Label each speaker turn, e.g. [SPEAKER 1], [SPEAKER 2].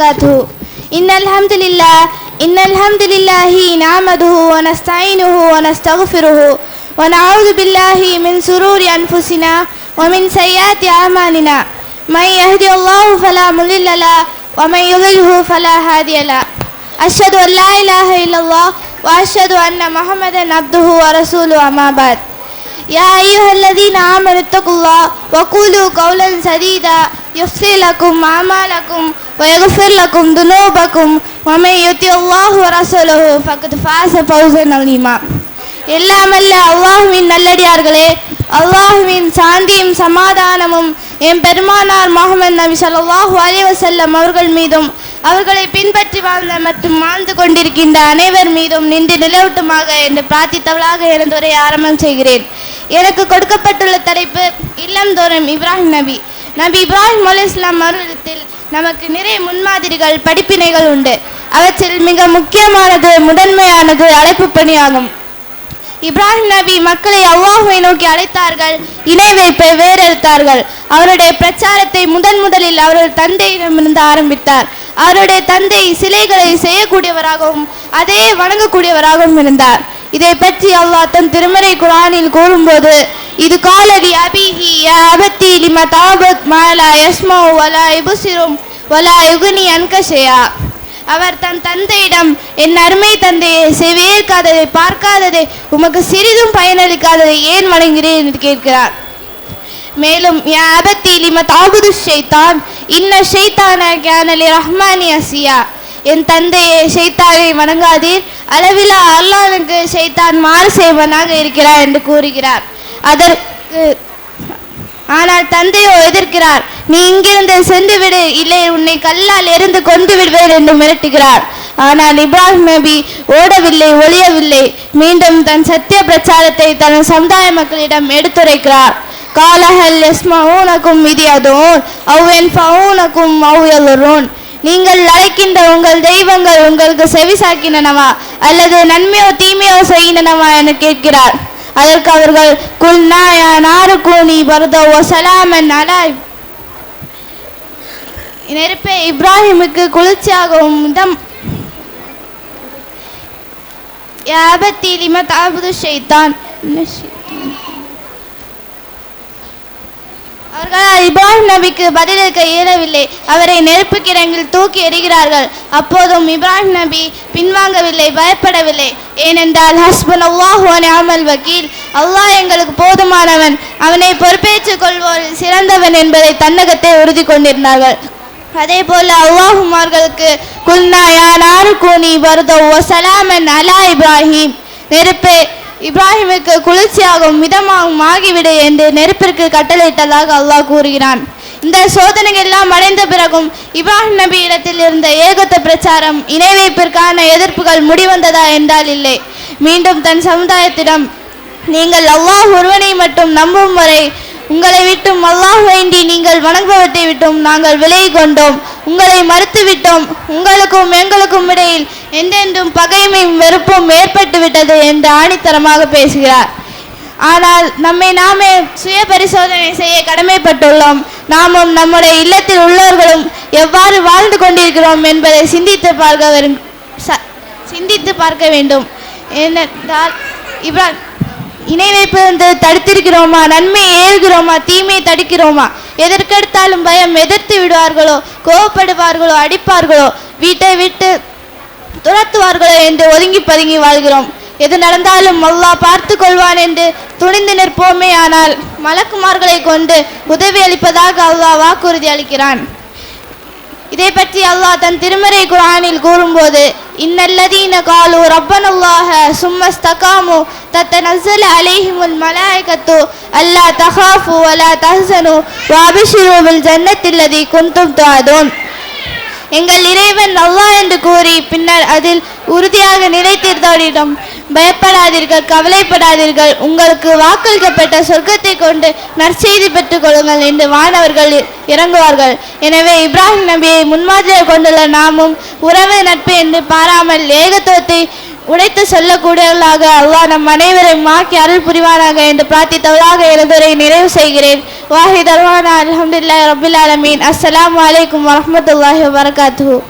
[SPEAKER 1] وبركاته. إن الحمد لله إن الحمد لله نعمده ونستعينه ونستغفره ونعوذ بالله من سرور أنفسنا ومن سيئات أعمالنا. من يهدي الله فلا مضل له ومن يضلله فلا هادي له. أشهد أن لا إله إلا الله وأشهد أن محمدا عبده ورسوله أما بعد. يا أيها الذين آمنوا اتقوا الله وقولوا قولا سديدا يصلح لكم أعمالكم ويغفر لكم ذنوبكم ومن يطع الله ورسوله فقد فاز فوزا عظيما எல்லாமல்ல அல்லாஹுவின் நல்லடியார்களே அல்லாஹுவின் சாந்தியும் சமாதானமும் என் பெருமானார் முகமது நபி ஸல்லல்லாஹு அலைஹி வஸல்லம் அவர்கள் மீதும் அவர்களை பின்பற்றி வாழ்ந்த மற்றும் வாழ்ந்து கொண்டிருக்கின்ற அனைவர் மீதும் நின்று நிலவட்டுமாக என்று பிரார்த்தித்தவளாக எனது உரையை ஆரம்பம் செய்கிறேன் எனக்கு கொடுக்கப்பட்டுள்ள தலைப்பு இல்லந்தோறும் இப்ராஹிம் நபி. நபி இப்ராஹிம் அலி இஸ்லாம் அவர்களிடத்தில் நமக்கு நிறைய முன்மாதிரிகள் படிப்பினைகள் உண்டு. அவற்றில் மிக முக்கியமானது முதன்மையானது அழைப்பு பணியாகும். இப்ராஹிம் நபி மக்களை அவ்வாஹுவை நோக்கி அழைத்தார்கள் இணை வைப்பை வேறறுத்தார்கள். அவருடைய பிரச்சாரத்தை முதன் முதலில் அவரது தந்தையிடமிருந்து ஆரம்பித்தார். அவருடைய தந்தை சிலைகளை செய்யக்கூடியவராகவும் அதே வணங்கக்கூடியவராகவும் இருந்தார். இதை பற்றி அல்லாஹ் தன் திருமறை குரானில் கூறும்போது இது காலடி அபிஹி யா அபத்தி லிம தாபத் மாலா யஸ்மோ வலா இபுசிரும் வலா யுகுனி அன்கஷயா அவர் தன் தந்தையிடம் என் அருமை தந்தையை செவியேற்காததை பார்க்காததை உமக்கு சிறிதும் பயனளிக்காததை ஏன் வணங்குகிறேன் என்று கேட்கிறார். மேலும் என் அபத்தி லிம தாபுது ஷைத்தான் இன்ன ஷைத்தான கேனலி ரஹ்மானி அசியா. என் தந்தையை ஷைத்தானை வணங்காதீர் அளவிலா அல்லாவுக்கு செய்தான் மாறு செய்வனாக இருக்கிறார் என்று கூறுகிறார். அதற்கு ஆனால் தந்தையோ எதிர்க்கிறார் நீ இங்கிருந்து சென்று விடு இல்லை உன்னை கல்லால் எரிந்து கொண்டு விடுவேன் என்று மிரட்டுகிறார். ஆனால் இப்ராஹிம் நபி ஓடவில்லை ஒளியவில்லை மீண்டும் தன் சத்திய பிரச்சாரத்தை தன் சமுதாய மக்களிடம் எடுத்துரைக்கிறார். காலஹல் எஸ்மஊனக்கும் மிதியதோன் அவ்வென் ஃபவுனக்கும் அவ்யலுரோன் நீங்கள் அழைக்கின்ற உங்கள் தெய்வங்கள் உங்களுக்கு செவிசாக்கினனவா? அல்லது நன்மையோ தீமையோ செய்கினனவா என கேட்கிறார். அதற்கு அவர்கள் குல் நாயா நாரு கூனி பரதோ சலாமன் அலாய் நெருப்பே இப்ராஹிமுக்கு குளிர்ச்சியாகவும் இதம் யாபத்தி லிம தாபுது செய்தான் அவர்களால் இப்ராஹிம் நபிக்கு பதிலளிக்க இயலவில்லை. அவரை நெருப்பு கிடங்கில் தூக்கி எறிகிறார்கள். அப்போதும் இப்ராஹிம் நபி பின்வாங்கவில்லை பயப்படவில்லை. ஏனென்றால் ஹஸ்பன் அல்லாஹ் அமல் வக்கீல் அல்லாஹ் எங்களுக்கு போதுமானவன். அவனை பொறுப்பேற்றுக் கொள்வோரில் சிறந்தவன் என்பதை தன்னகத்தை உறுதி கொண்டிருந்தார்கள். அதே போல அல்லாஹுமார்களுக்கு குல்னா கூனி வருதோ சலாமன் அலா இப்ராஹிம். நெருப்பே இப்ராஹிமுக்கு குளிர்ச்சியாகவும் மிதமாகவும் ஆகிவிடு என்று நெருப்பிற்கு கட்டளையிட்டதாக அல்லாஹ் கூறுகிறான். இந்த சோதனைகள் எல்லாம் அடைந்த பிறகும் இப்ராஹிம் நபி இடத்தில் இருந்த ஏகத்த பிரச்சாரம் இணை வைப்பிற்கான எதிர்ப்புகள் முடிவந்ததா என்றால் இல்லை. மீண்டும் தன் சமுதாயத்திடம் நீங்கள் அல்லாஹ் ஒருவனை மட்டும் நம்பும் வரை உங்களை விட்டும் அல்லாஹ் வேண்டி நீங்கள் வணங்குவதை விட்டும் நாங்கள் விலகி கொண்டோம். உங்களை மறுத்துவிட்டோம். உங்களுக்கும் எங்களுக்கும் இடையில் என்றென்றும் பகைமையும் வெறுப்பும் ஏற்பட்டு விட்டது என்று ஆணித்தரமாக பேசுகிறார். ஆனால் நம்மை நாமே சுய பரிசோதனை செய்ய கடமைப்பட்டுள்ளோம். நாமும் நம்முடைய இல்லத்தில் உள்ளவர்களும் எவ்வாறு வாழ்ந்து கொண்டிருக்கிறோம் என்பதை சிந்தித்து பார்க்க வரும் ச- சிந்தித்து பார்க்க வேண்டும். ஏனென்றால் இவ்ரா இணை வைப்பிலிருந்து தடுத்திருக்கிறோமா? நன்மையை ஏறுகிறோமா? தீமையை தடுக்கிறோமா? எதற்கெடுத்தாலும் பயம் எதிர்த்து விடுவார்களோ கோவப்படுவார்களோ அடிப்பார்களோ வீட்டை விட்டு துரத்துவார்களோ என்று ஒதுங்கி பதுங்கி வாழ்கிறோம். எது நடந்தாலும் அல்லாஹ் பார்த்து கொள்வான் என்று துணிந்து நிற்போமே ஆனால் மலக்குமார்களை கொண்டு உதவி அளிப்பதாக அல்லாஹ் வாக்குறுதி அளிக்கிறான். இதை பற்றி அல்லாஹ் தன் திருமறை குரானில் கூறும்போது இன்னல்லதீன காலு ரப்பனுல்லாக சும்மஸ்தகாமு تتنزل عليهم الملائكة ألا تخافوا ولا تحزنوا வஅபிஷிரு بالجنة الذي كنتم تعدون எங்கள் இறைவன் அல்லாஹ் என்று கூறி பின்னர் அதில் உறுதியாக நிலைத்திருந்தவரிடம் பயப்படாதீர்கள் கவலைப்படாதீர்கள் உங்களுக்கு வாக்களிக்கப்பட்ட சொர்க்கத்தை கொண்டு நற்செய்தி பெற்றுக் கொள்ளுங்கள் என்று வானவர்கள் இறங்குவார்கள். எனவே இப்ராஹிம் நபியை முன்மாதிரியாக கொண்டுள்ள நாமும் உறவு நட்பு என்று பாராமல் ஏகத்துவத்தை உடைத்து சொல்லக்கூடியவர்களாக அல்லாஹ் நம் அனைவரை மாக்கி அருள் புரிவானாக என்று பிரார்த்தித்தவராக எனது நிறைவு செய்கிறேன். வாஹித் அல்வானா அலமதுல்லா ரபில் ஆலமீன். அஸ்ஸலாமு அலைக்கும் வரஹ்மத்துல்லாஹி வபரகாத்துஹு.